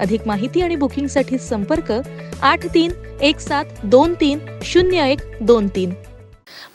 अधिक माहिती आणि बुकिंगसाठी संपर्क आठ तीन एक सात दोन तीन शून्य एक दोन तीन.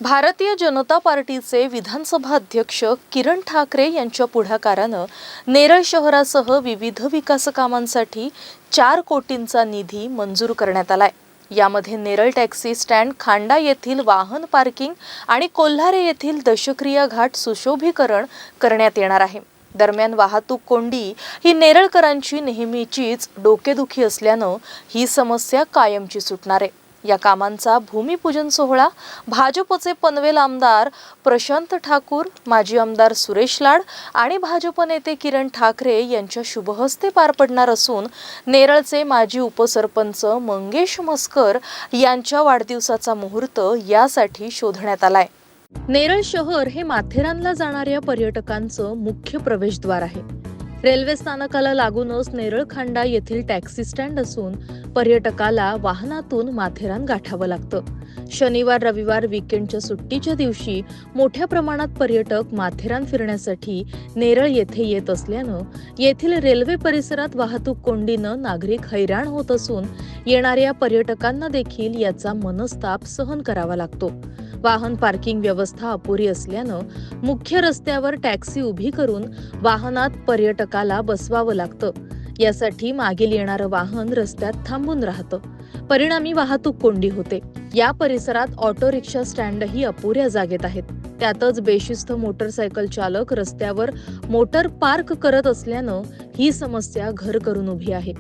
भारतीय जनता पार्टीचे विधानसभा अध्यक्ष किरण ठाकरे यांच्या पुढाकारानं नेरळ शहरासह विविध विकास कामांसाठी चार कोटींचा निधी मंजूर करण्यात आलाय. यामध्ये नेरळ टॅक्सी स्टँड खांडा येथील वाहन पार्किंग आणि कोल्हारे येथील दशक्रिया घाट सुशोभीकरण करण्यात येणार आहे. दरम्यान वाहतूक कोंडी ही नेरळकरांची नेहमीचीच डोकेदुखी असल्यानं ही समस्या कायमची सुटणार आहे. या कामांचा भूमिपूजन सोहळा भाजपचे पनवेल आमदार प्रशांत ठाकूर माजी आमदार सुरेश लाड आणि भाजप नेते किरण ठाकरे यांच्या शुभहस्ते पार पडणार असून नेरळचे माजी उपसरपंच मंगेश मस्कर यांच्या वाढदिवसाचा मुहूर्त यासाठी शोधण्यात आलाय. नेरळ शहर हे माथेरानला जाणाऱ्या पर्यटकांचं मुख्य प्रवेशद्वार आहे. रेल्वे स्थानकाला लागूनच नेरळ खांडा येथील टॅक्सी स्टँड असून पर्यटकाला वाहनातून माथेरान गाठावं लागतं. शनिवार रविवार विकेंडच्या सुट्टीच्या दिवशी मोठ्या प्रमाणात पर्यटक माथेरान फिरण्यासाठी नेरळ येथे येत असल्यानं येथील रेल्वे परिसरात वाहतूक कोंडीनं नागरिक हैराण होत असून येणाऱ्या पर्यटकांना देखील याचा मनस्ताप सहन करावा लागतो. वाहन पार्किंग व्यवस्था अपुरी असल्यानं मुख्य रस्त्यावर टॅक्सी उभी करून वाहनात पर्यटकाला बसवावं लागतं. यासाठी मागील येणारं वाहन रस्त्यात थांबून राहतं. परिणामी वाहतूक कोंडी होते. या परिसरात ऑटो रिक्षा स्टँडही अपुऱ्या जागेत आहेत. त्यातच बेशिस्त मोटरसायकल चालक रस्त्यावर मोटर पार्क करत असल्यानं ही समस्या घर करून उभी आहे.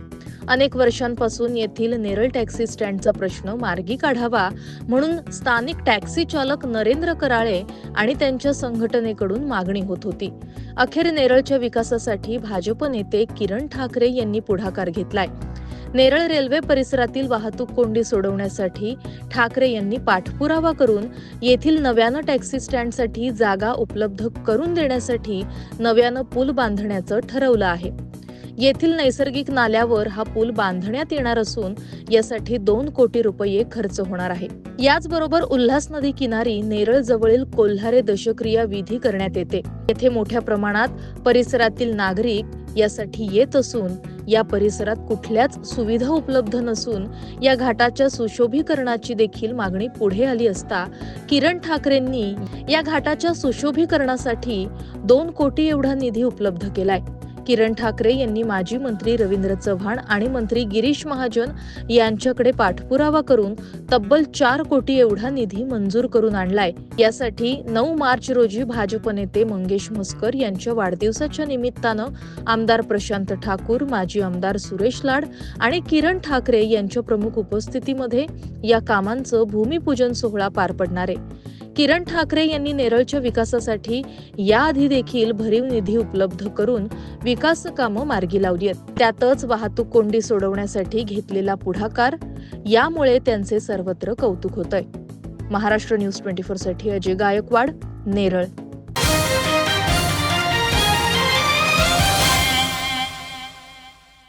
अनेक वर्षांपासून येथील नेरळ टॅक्सी स्टँडचा प्रश्न मार्गी काढावा म्हणून स्थानिक टॅक्सी चालक नरेंद्र कराळे आणि त्यांच्या संघटनेकडून मागणी होत होती. अखेर नेरळच्या विकासासाठी भाजप नेते किरण ठाकरे यांनी पुढाकार घेतलाय. नेरळ रेल्वे परिसरातील वाहतूक कोंडी सोडवण्यासाठी ठाकरे यांनी पाठपुरावा करून येथील नव्यानं टॅक्सी स्टँडसाठी जागा उपलब्ध करून देण्यासाठी नव्यानं पूल बांधण्याचं ठरवलं आहे. येथील नैसर्गिक नाल्यावर हा पूल बांधण्यात येणार असून यासाठी दोन कोटी रुपये खर्च होणार आहे. याचबरोबर उल्हास नदी किनारी नेरळ जवळील कोल्हारे दशक्रिया विधी करण्यात येते. येथे मोठ्या प्रमाणात परिसरातील नागरिक यासाठी येत असून या परिसरात कुठल्याच सुविधा उपलब्ध नसून या घाटाच्या सुशोभीकरणाची देखील मागणी पुढे आली असता किरण ठाकरेंनी या घाटाच्या सुशोभीकरणासाठी दोन कोटी एवढा निधी उपलब्ध केलाय. किरण ठाकरे यांनी माजी मंत्री रवींद्र चव्हाण आणि मंत्री गिरीश महाजन यांच्याकडे पाठपुरावा करून तब्बल चार कोटी एवढा निधी मंजूर करून आणलाय. यासाठी नऊ मार्च रोजी भाजप नेते मंगेश मस्कर यांच्या वाढदिवसाच्या निमित्तानं आमदार प्रशांत ठाकूर माजी आमदार सुरेश लाड आणि किरण ठाकरे यांच्या प्रमुख उपस्थितीमध्ये या कामांचं भूमिपूजन सोहळा पार पडणार आहे. किरण ठाकरे यांनी नेरळच्या विकासासाठी याआधी देखील भरीव निधी उपलब्ध करून विकास कामं मार्गी लावली आहेत. त्यातच वाहतूक कोंडी सोडवण्यासाठी घेतलेला पुढाकार यामुळे त्यांचे सर्वत्र कौतुक होत आहे महाराष्ट्र न्यूज ट्वेंटी फोरसाठी अजय गायकवाड नेरळ.